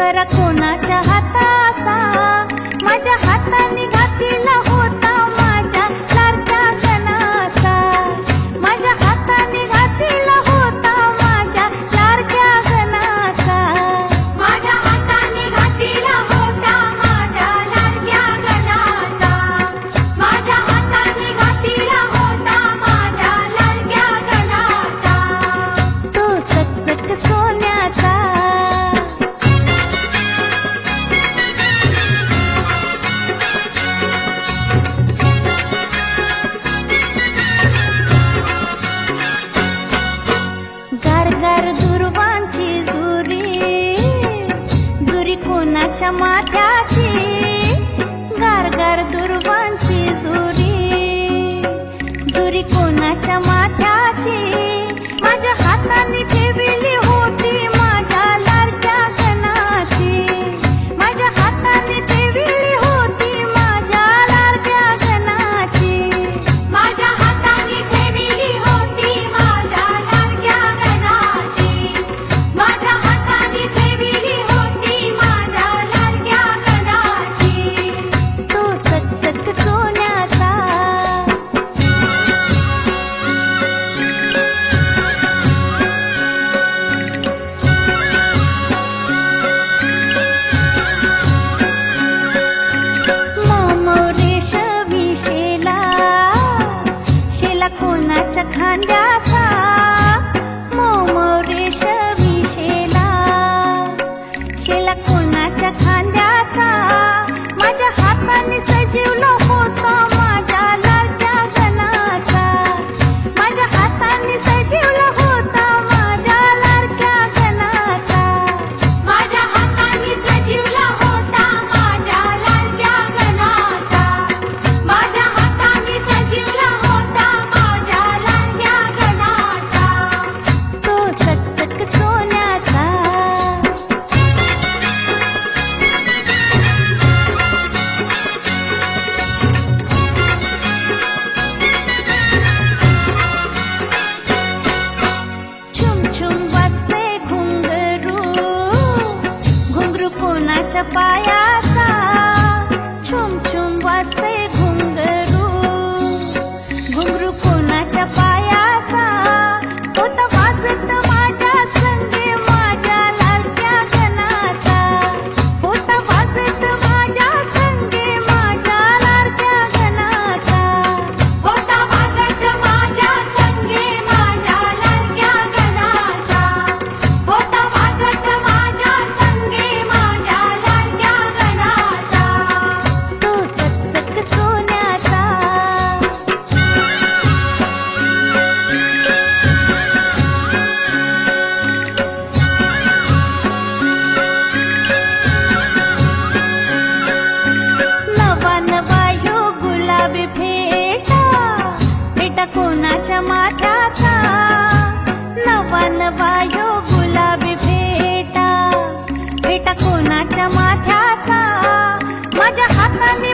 करा कोणाच्या कुणाच्या माथ्याची गारगार दुर्वांची झुरी झुरी कोणाच्या passar. माथ्याचा नवा नवा गुलाबी फेटा फेटा कोणाच्या माथ्याचा? माझ्या हाताने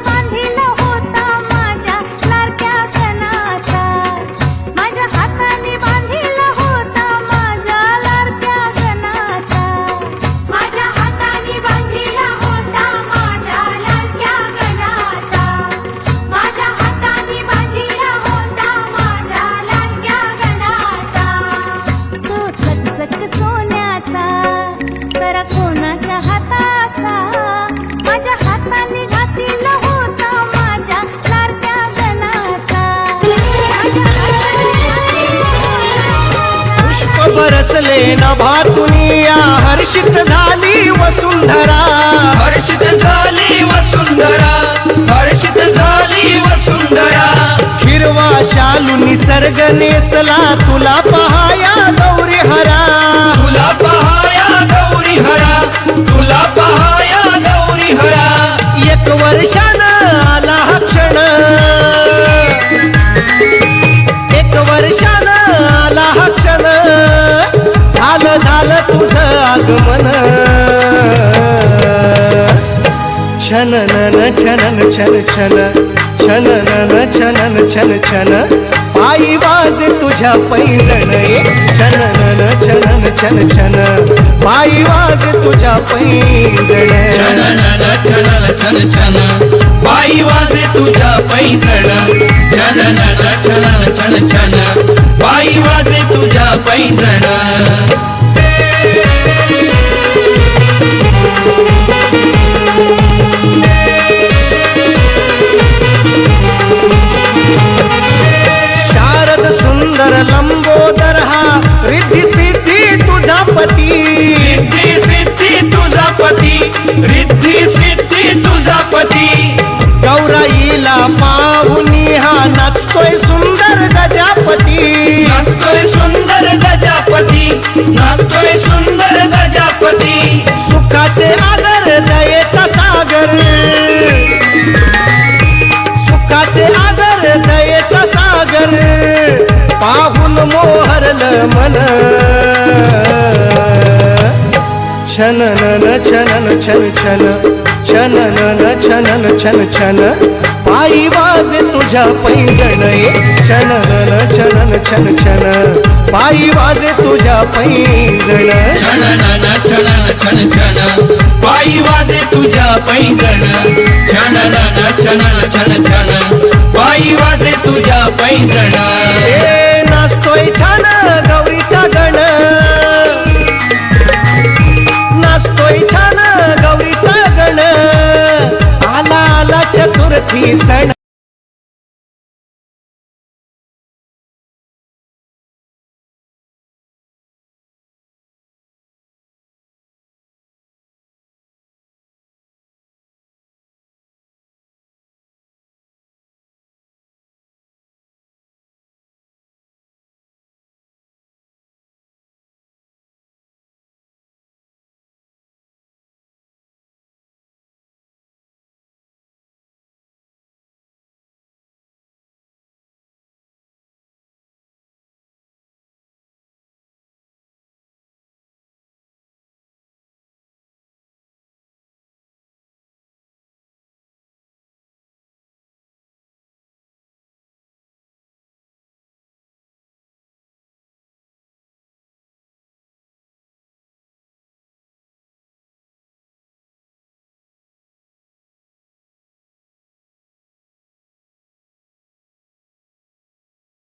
बरसले नभातुनिया हर्षित झाली वसुंधरा. हर्षित झाली वसुंधरा हर्षित झाली वसुंधरा. हिरवा शालू निसर्ग नेसला तुला पहाया गौरी हरा. तुला छन छन छन नन छनन छन छन. आई वाज तुझ्या पैजण. छन नन छन छन छन. आई वाज तुझ्या पैजण. छन नन छन छन छन. आई वाज तुझ्या पैजण. छन नन छन छन छन. आई वाज तुझ्या पैजण. गणपती नाचतोय सुंदर गजापती. सुखाचे आदर दयेचा सागर. सुखाचे आदर दयेचा सागर. पाहून मोहरल मन. छनन छनन छन छन. छनन छनन छन छन. पायी वाजे तुझ्या पैंजण छननन छनन छन छन पायी वाजे तुझ्या पैंजण. छनन छन छन पायी वाजे तुझ्या पैंजण. छनन छन छन पायी वाजे तुझ्या पैंजण. ए नाचतोय छान गौरीचा गण आला आला चतुर्थी सण